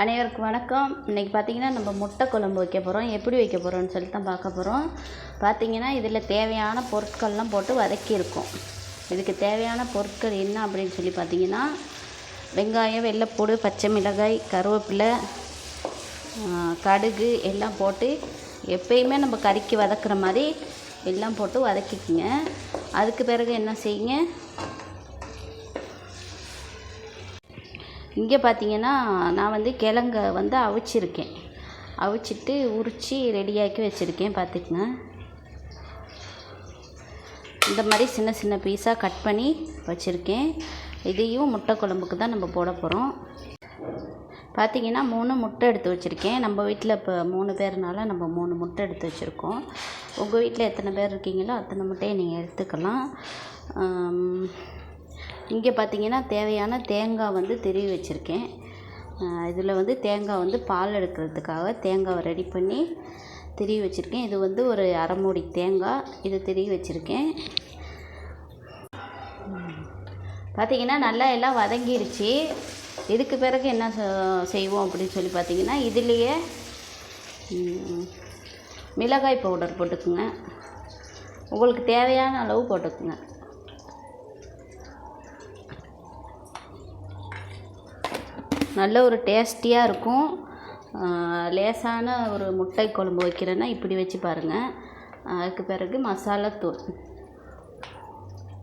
அனைவருக்கும் வணக்கம். இன்றைக்கி பார்த்தீங்கன்னா நம்ம முட்டை குழம்பு வைக்க போகிறோம் எப்படி வைக்க போகிறோம்னு சொல்லிட்டு தான் பார்க்க போகிறோம் பார்த்தீங்கன்னா இதில் தேவையான பொருட்கள்லாம் போட்டு வதக்கியிருக்கோம் இதுக்கு தேவையான பொருட்கள் என்ன அப்படின்னு சொல்லி பார்த்தீங்கன்னா வெங்காயம் வெள்ளைப்பூடு பச்சை மிளகாய் கருவேப்பிலை கடுகு எல்லாம் போட்டு எப்பயுமே நம்ம கறிக்கு வதக்குற மாதிரி எல்லாம் போட்டு வதக்கிக்குங்க. அதுக்கு பிறகு என்ன செய்யுங்க? இங்கே பார்த்தீங்கன்னா நான் வந்து கிழங்க வந்து அவிச்சிருக்கேன். அவிச்சிட்டு உரித்து ரெடியாக்கி வச்சுருக்கேன் பார்த்துக்குங்க இந்த மாதிரி சின்ன சின்ன பீஸாக கட் பண்ணி வச்சுருக்கேன். இதையும் முட்டை குழம்புக்கு தான் நம்ம போட போகிறோம் பார்த்தீங்கன்னா மூணு முட்டை எடுத்து வச்சுருக்கேன். நம்ம வீட்டில் இப்போ மூணு பேர்னால நம்ம மூணு முட்டை எடுத்து வச்சுருக்கோம். உங்கள் வீட்டில் எத்தனை பேர் இருக்கீங்களோ அத்தனை முட்டையை நீங்கள் எடுத்துக்கலாம். இங்கே பார்த்தீங்கன்னா தேவையான தேங்காய் வந்து திருவி வச்சுருக்கேன். இதில் வந்து தேங்காய் வந்து பால் எடுக்கிறதுக்காக தேங்காவை ரெடி பண்ணி திருவி வச்சுருக்கேன். இது வந்து ஒரு அரை மூடி தேங்காய் இதை திருவி வச்சுருக்கேன். பார்த்தீங்கன்னா நல்லா எல்லாம் வதங்கிருச்சு. இதுக்கு பிறகு என்ன செ- செய்வோம் அப்படின்னு சொல்லி பார்த்தீங்கன்னா இதுலேயே மிளகாய் பவுடர் போட்டுக்குங்க. உங்களுக்கு தேவையான அளவு போட்டுக்குங்க. நல்ல ஒரு டேஸ்டியாக இருக்கும். லேசான ஒரு முட்டை குழம்பு வைக்கிறேன்னா இப்படி வச்சு பாருங்கள் அதுக்கு பிறகு மசாலாத்தூள்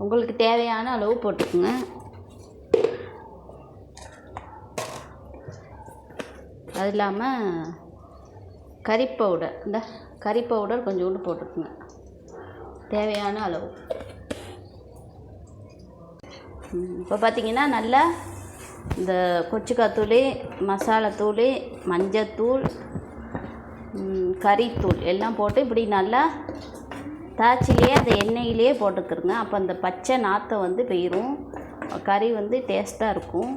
உங்களுக்கு தேவையான அளவு போட்டுக்குங்க. அது இல்லாமல் கறி பவுடர் இந்த கறி பவுடர் கொஞ்சோண்டு போட்டுக்குங்க. தேவையான அளவு. இப்போ பார்த்தீங்கன்னா நல்லா இந்த கொச்சிக்காத்தூள் மசாலாத்தூள் மஞ்சத்தூள் கறித்தூள் எல்லாம் போட்டு இப்படி நல்லா தாச்சிலேயே அந்த எண்ணெயிலே போட்டுக்கிறங்க. அப்போ அந்த பச்சை நாற்றம் வந்து போயிடும் கறி வந்து டேஸ்ட்டாக இருக்கும்.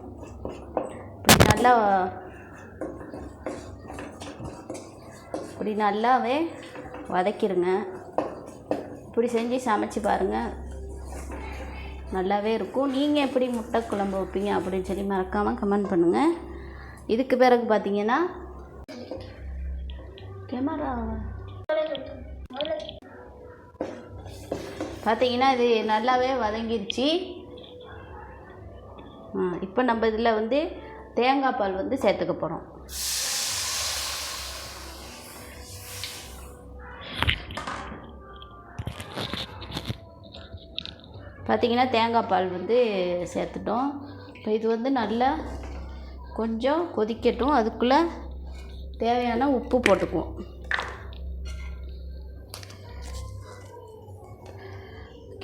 இப்படி நல்லா இப்படி நல்லாவே வதக்கிடுங்க இப்படி செஞ்சு சமைச்சு பாருங்கள் நல்லாவே இருக்கும். நீங்கள் எப்படி முட்டை குழம்பு வைப்பீங்க அப்படின்னு சொல்லி மறக்காமல் கமெண்ட் பண்ணுங்கள் இதுக்கு பிறகு பார்த்தீங்கன்னா கேமரா பார்த்தீங்கன்னா இது நல்லாவே வதங்கிருச்சு. இப்போ நம்ம இதில் வந்து தேங்காய் பால் வந்து சேர்த்துக்க போகிறோம் பார்த்தீங்கன்னா தேங்காய் பால் வந்து சேர்த்துட்டோம். இப்போ இது வந்து நல்லா கொஞ்சம் கொதிக்கட்டும். அதுக்குள்ளே தேவையான உப்பு போட்டுக்குவோம்.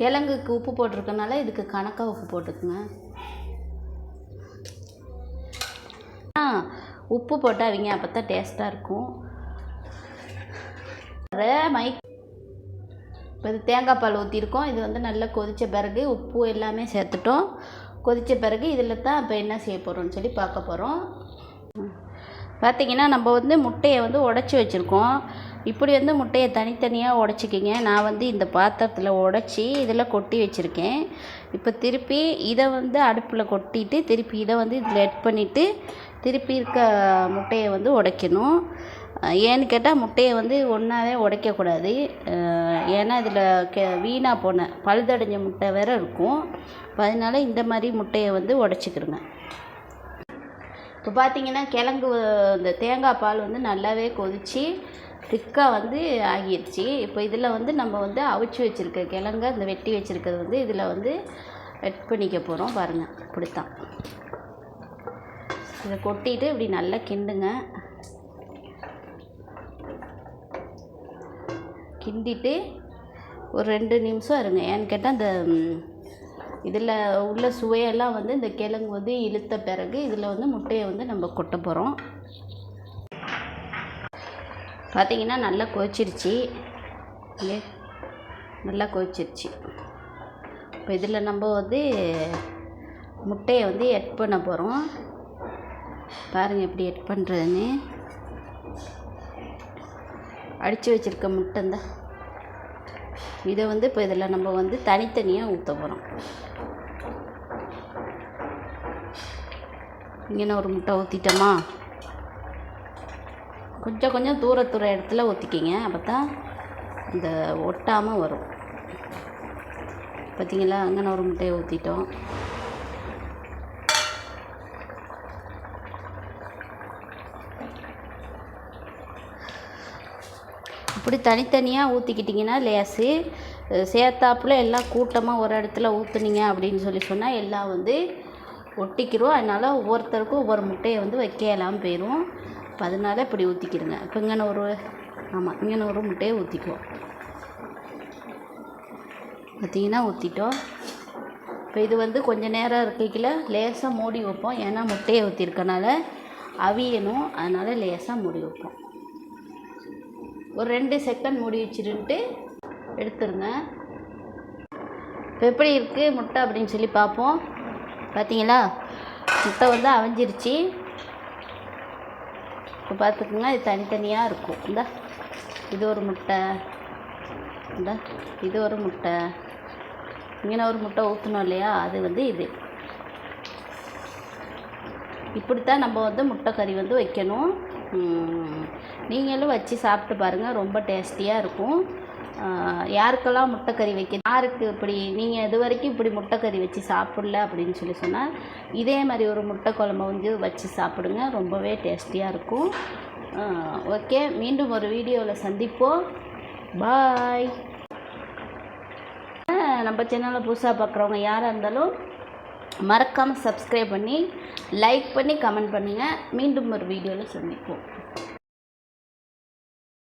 கிழங்குக்கு உப்பு போட்டிருக்கனால இதுக்கு கணக்காக உப்பு போட்டுக்குங்க. ஆ உப்பு போட்டால் அவங்க அப்போ தான் டேஸ்ட்டாக இருக்கும் மைக் இப்போ இது தேங்காய் பால் ஊற்றிருக்கோம் இது வந்து நல்லா கொதித்த பிறகு உப்பு எல்லாமே சேர்த்துட்டோம். கொதித்த பிறகு இதில் தான் இப்போ என்ன செய்ய போகிறோம்னு சொல்லி பார்க்க போகிறோம் பார்த்தீங்கன்னா நம்ம வந்து முட்டையை வந்து உடச்சி வச்சுருக்கோம். இப்படி வந்து முட்டையை தனித்தனியாக உடச்சிக்கிங்க. நான் வந்து இந்த பாத்திரத்தில் உடச்சி இதில் கொட்டி வச்சுருக்கேன். இப்போ திருப்பி இதை வந்து அடுப்பில் கொட்டிட்டு திருப்பி இதை வந்து இதில் எட் பண்ணிவிட்டு திருப்பி இருக்க முட்டையை வந்து உடைக்கணும். ஏன்னு கேட்டால் முட்டையை வந்து ஒன்றாவே உடைக்கக்கூடாது. ஏன்னா இதில் கெ வீணாக போன பழுதடைஞ்ச முட்டை வேறு இருக்கும். அப்ப அதனால இந்த மாதிரி முட்டையை வந்து உடச்சிக்கிருங்க. இப்போ பார்த்தீங்கன்னா கிழங்கு இந்த தேங்காய் பால் வந்து நல்லாவே கொதித்து திக்காக வந்து ஆகிடுச்சு. இப்போ இதில் வந்து நம்ம வந்து அவிச்சு வச்சுருக்க கிழங்க இந்த வெட்டி வச்சுருக்கிறது வந்து இதில் வந்து வெட் பண்ணிக்க போகிறோம் பாருங்கள் இப்படித்தான் இதை கொட்டிட்டு இப்படி நல்லா கிண்டுங்க. கிண்டிட்டு ஒரு ரெண்டு நிமிஷம் இருங்க. ஏன்னு கேட்டால் அந்த இதில் உள்ள சுவையெல்லாம் வந்து இந்த கிழங்கு வந்து இழுத்த பிறகு இதில் வந்து முட்டையை வந்து நம்ம கொட்ட போகிறோம் பார்த்தீங்கன்னா நல்லா கொதிச்சிருச்சு. நல்லா கொதிச்சிருச்சு. இப்போ இதில் நம்ம வந்து முட்டையை வந்து எட் பண்ண போகிறோம் பாருங்கள் எப்படி எட் பண்ணுறதுன்னு அடித்து வச்சுருக்க முட்டைந்தான் இதை வந்து இப்போ இதில் நம்ம வந்து தனித்தனியாக ஊற்ற போகிறோம் இங்கே ஒரு முட்டை ஊற்றிட்டோமா கொஞ்சம் கொஞ்சம் தூர தூர இடத்துல ஊற்றிக்கிங்க அப்போ தான் இந்த ஒட்டாமல் வரும். பார்த்தீங்களா அங்கே ஒரு முட்டையை ஊற்றிட்டோம் இப்படி தனித்தனியாக ஊற்றிக்கிட்டிங்கன்னா லேசு சேர்த்தாப்புல எல்லாம் கூட்டமாக ஒரு இடத்துல ஊற்றுனீங்க அப்படின்னு சொல்லி சொன்னால் எல்லாம் வந்து ஒட்டிக்கிறோம் அதனால் ஒவ்வொருத்தருக்கும் ஒவ்வொரு முட்டையை வந்து வைக்க இல்லாமல் போயிடும் இப்போ அதனால இப்படி ஊற்றிக்கிடுங்க இப்போ இங்கே ஒரு ஆமாம் இங்கே ஒரு முட்டையை ஊற்றிக்குவோம் பார்த்தீங்கன்னா ஊற்றிட்டோம் இப்போ இது வந்து கொஞ்சம் நேரம் இருக்கையில் லேசாக மூடி வைப்போம். ஏன்னா முட்டையை ஊற்றிருக்கனால அவியணும். அதனால் லேசாக மூடி வைப்போம். ஒரு ரெண்டு செகண்ட் மூடி வச்சிருன்ட்டு எடுத்துருங்க இப்போ எப்படி இருக்குது முட்டை அப்படின்னு சொல்லி பார்ப்போம். பார்த்தீங்களா முட்டை வந்து அவிஞ்சிருச்சு. இப்போ பார்த்துக்குங்க இது தனித்தனியாக இருக்கும். இந்த இது ஒரு முட்டை. இந்த இது ஒரு முட்டை. இங்கே ஒரு முட்டை ஊற்றணும் இல்லையா? அது வந்து இது. இப்படித்தான் நம்ம வந்து முட்டை கறி வந்து வைக்கணும். நீங்களும் வச்சு சாப்பிட்டு பாருங்கள் ரொம்ப டேஸ்டியாக இருக்கும். யாருக்கெல்லாம் முட்டைக்கறி வைக்க யாருக்கு இப்படி நீங்கள் இது வரைக்கும் இப்படி முட்டைக்கறி வச்சு சாப்பிடல அப்படின்னு சொல்லி சொன்னால் இதே மாதிரி ஒரு முட்டை குழம்பு வந்து வச்சு சாப்பிடுங்க ரொம்பவே டேஸ்டியாக இருக்கும். ஓகே மீண்டும் ஒரு வீடியோவில் சந்திப்போம். பாய். நம்ம சேனலில் புதுசாக பார்க்குறவங்க யாராக இருந்தாலும் மறக்காமல் சப்ஸ்கிரைப் பண்ணி லைக் பண்ணி கமெண்ட் பண்ணுங்கள் மீண்டும் ஒரு வீடியோவில் சந்திப்போம்.